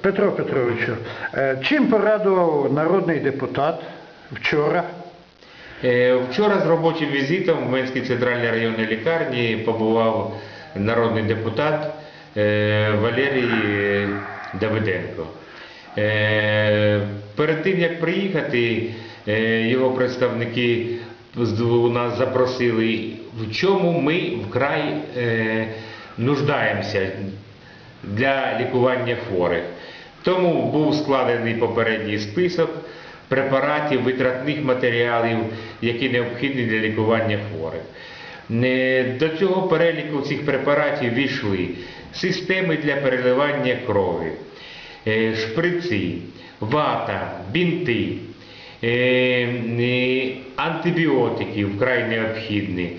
Петро Петровичу, е, чим порадував народний депутат вчора? Е, Вчора з робочим візитом в Менській центральній районній лікарні побував народний депутат е, Валерій Давиденко. Перед тим як приїхати, його представники у нас запросили, в чому ми вкрай нуждаємося для лікування хворих. Тому був складений попередній список препаратів, витратних матеріалів, які необхідні для лікування хворих. До цього переліку цих препаратів війшли системи для переливання крові, е, шприци, вата, бінти, е, е, антибіотики вкрай необхідні,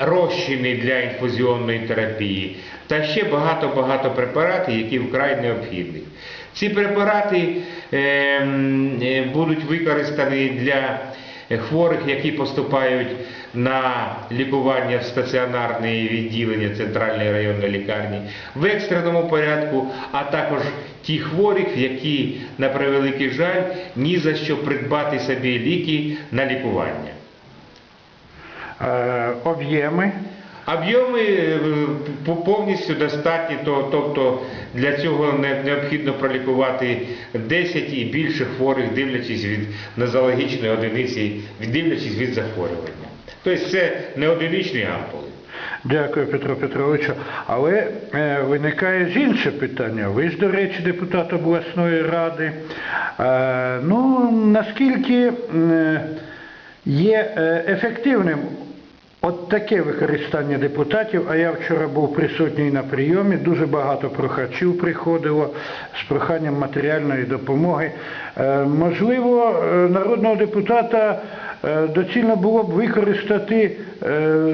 розчини для інфузіонної терапії та ще багато-багато препаратів, які вкрай необхідні. Ці препарати е, е, будуть використані для хворих, які поступають на лікування в стаціонарне відділення Центральної районної лікарні в екстреному порядку, а також ті хворих, які, на превеликий жаль, ні за що придбати собі ліки на лікування. Е, Об'єми? Об'єми е, повністю достатні, тобто для цього необхідно пролікувати 10 і більше хворих, дивлячись від нозологічної одиниці, дивлячись від захворювання. Тобто це не одиничні ампули. Дякую, Петро Петровичу. Але е, виникає ж інше питання. Ви ж, до речі, депутат обласної ради. Е, ну, наскільки е, є ефективним от таке використання депутатів, а я вчора був присутній на прийомі, дуже багато прохачів приходило з проханням матеріальної допомоги. Е, можливо, е, народного депутата е, доцільно було б використати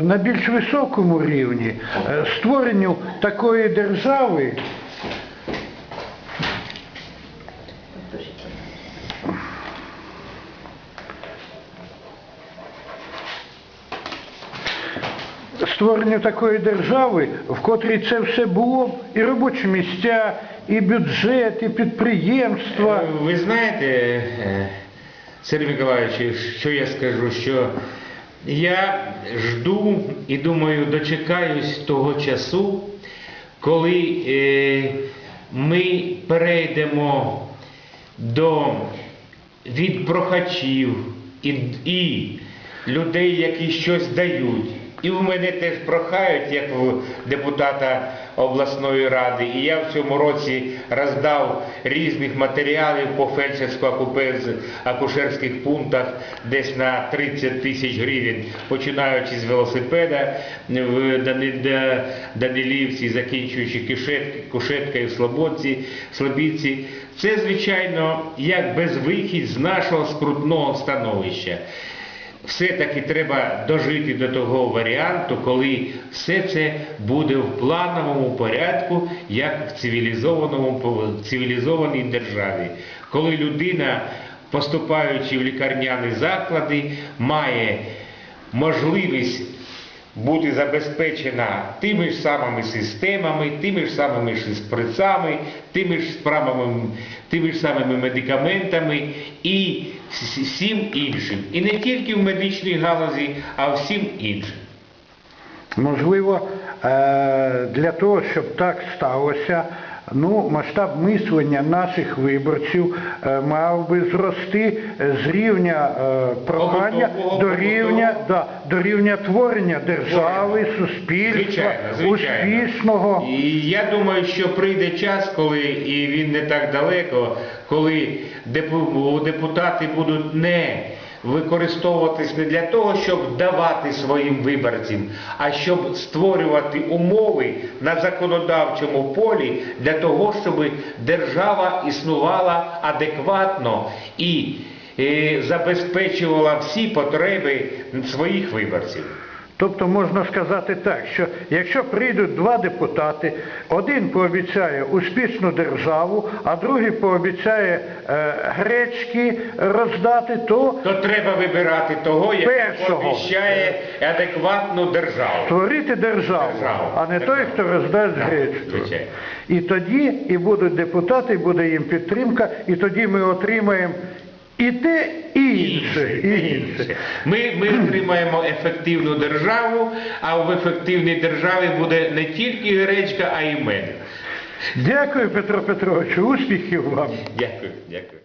на більш високому рівні створенню такої держави. Створенню такої держави, в котрій це все було і робочі місця, і бюджет, і підприємства. Ви знаєте, е, Сергій Миколаївич, що я скажу, що я жду і думаю, дочекаюсь того часу, коли е, ми перейдемо до від прохачів і, і людей, які щось дають. І в мене теж прохають, як в депутата обласної ради. І я в цьому році роздав різних матеріалів по фельдшерсько-акушерських пунктах десь на 30 тисяч гривень, починаючи з велосипеда в Данилівці, закінчуючи кушеткою в Слободці, Слобідці. Це, звичайно, як безвихідь з нашого скрутного становища все-таки треба дожити до того варіанту, коли все це буде в плановому порядку, як в цивілізованому цивілізованій державі, коли людина, поступаючи в лікарняні заклади, має можливість бути забезпечена тими ж самими системами, тими ж самими шприцами, тими ж справами, тими ж самими медикаментами і всім іншим. І не тільки в медичній галузі, а всім іншим. Можливо, е, для того, щоб так сталося, ну, масштаб мислення наших виборців е, мав би зрости з рівня е, прохання до рівня, да, до рівня творення держави, суспільства, Звичайно, звичайно. успішного. І я думаю, що прийде час, коли, і він не так далеко, коли депу- депутати будуть не використовуватись не для того, щоб давати своїм виборцям, а щоб створювати умови на законодавчому полі для того, щоб держава існувала адекватно і е, забезпечувала всі потреби своїх виборців. Тобто можна сказати так, що якщо прийдуть два депутати, один пообіцяє успішну державу, а другий пообіцяє е, гречки роздати, то То треба вибирати того, який Першого. обіцяє адекватну державу. створити державу, Державу. а не той, хто роздасть гречку. звичайно. І тоді і будуть депутати, і буде їм підтримка, і тоді ми отримаємо і те, і інше, і інше. Ми, ми отримаємо ефективну державу, а в ефективній державі буде не тільки гречка, а й мед. Дякую, Петро Петровичу, успіхів вам. Дякую, дякую.